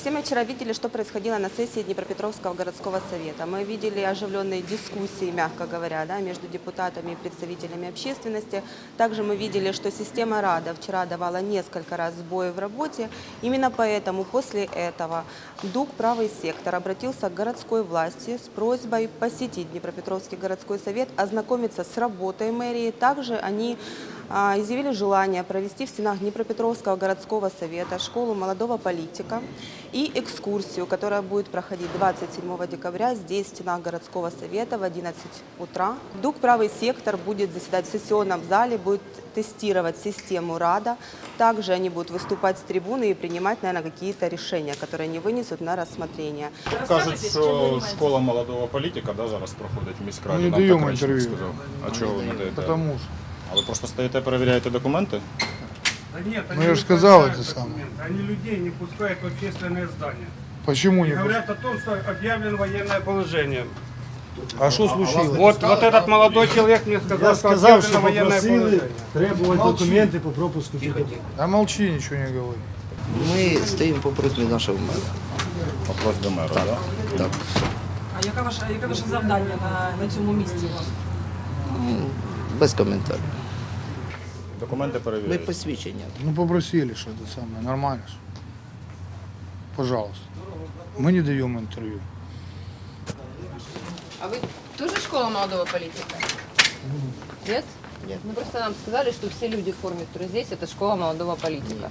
все мы вчера видели, что происходило на сессии Днепропетровского городского совета. Мы видели оживленные дискуссии, мягко говоря, да, между депутатами и представителями общественности. Также мы видели, что система РАДА вчера давала несколько раз сбои в работе. Именно поэтому после этого ДУК «Правый сектор» обратился к городской власти с просьбой посетить Днепропетровский городской совет, ознакомиться с работой мэрии. Также они изъявили желание провести в стенах Днепропетровского городского совета школу молодого политика и экскурсию, которая будет проходить 27 декабря здесь, в стенах городского совета в 11 утра. ДУК «Правый сектор» будет заседать в сессионном зале, будет тестировать систему РАДА. Также они будут выступать с трибуны и принимать, наверное, какие-то решения, которые они вынесут на рассмотрение. Кажуть, що школа молодого політика да, зараз проходить в міськраді. Ми не Нам даємо так речник інтерв'ю. сказав. А чого ви не даєте? Потому что. А ви просто стоїте, перевіряєте документи? Да нет, Ну, они я не ж сказал проверяют это самое. документы. Они людей не пускают в общественные здания. Почему И не говорят о том, что объявлено военное положение. А что случилось? Вот, вот этот молодой человек мне сказал, Я что сказав, объявлено що военное попросили положение. требувати документи по пропуску. А молчи, ничего не говори. Ми стоїмо по просьбі нашого мера. Вопрос до мера, так? Да? Так. А яке ваше, яке ваше завдання на, на цьому місці? Без коментарів. Документи Ми перевіряєте. посвідчення. Ну попросили, что это самое, нормально. ж. Пожалуйста. Мы не даем интервью. А вы тоже школа молодого политика? Нет? Нет. Ну просто нам сказали, что все люди в форме, которые здесь, это школа молодого политика.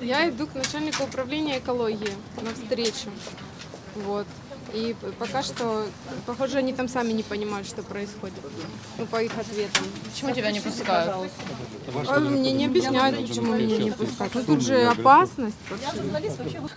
Я иду к начальнику управления экологии на встречу. Вот. И пока что, похоже, они там сами не понимают, что происходит. Ну, по их ответам. Почему тебя не пускают? А мне не объясняют, почему меня не пускают. Ну, тут же опасность.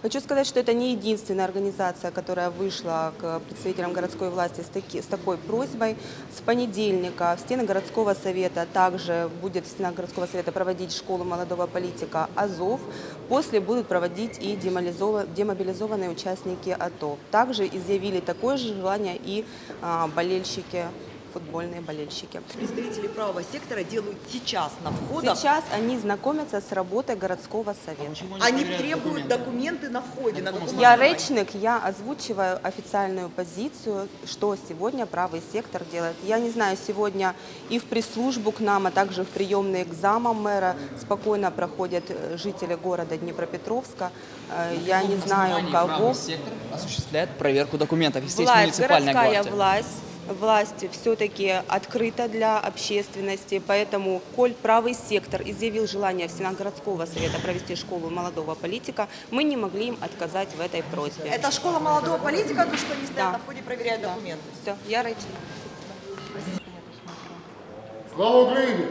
Хочу сказать, что это не единственная организация, которая вышла к представителям городской власти с, таки- с такой просьбой. С понедельника в стены городского совета также будет в стенах городского совета проводить школу молодого политика «Азов». После будут проводить и демобилизова- демобилизованные участники АТО. Также изъявили такое же желание и а, болельщики, футбольные болельщики. Представители правого сектора делают сейчас на входах. Сейчас они знакомятся с работой городского совета. Они требуют документы на входе. На Я речник, я озвучиваю официальную позицию, что сегодня правый сектор делает. Я не знаю, сегодня и в пресс-службу к нам, а также в приемные к замам мэра спокойно проходят э, жители города Днепропетровска. Э, Я не знаю, кого. сектор осуществляет проверку документов. Здесь Власть, муниципальная городская гвардия. власть, власть все-таки открыта для общественности, поэтому, коль правый сектор изъявил желание в городского совета провести школу молодого политика, мы не могли им отказать в этой просьбе. Это школа молодого политика, то, что они стоят Да. на входе проверяют Да. документы. Все, я речник. Слава Украине!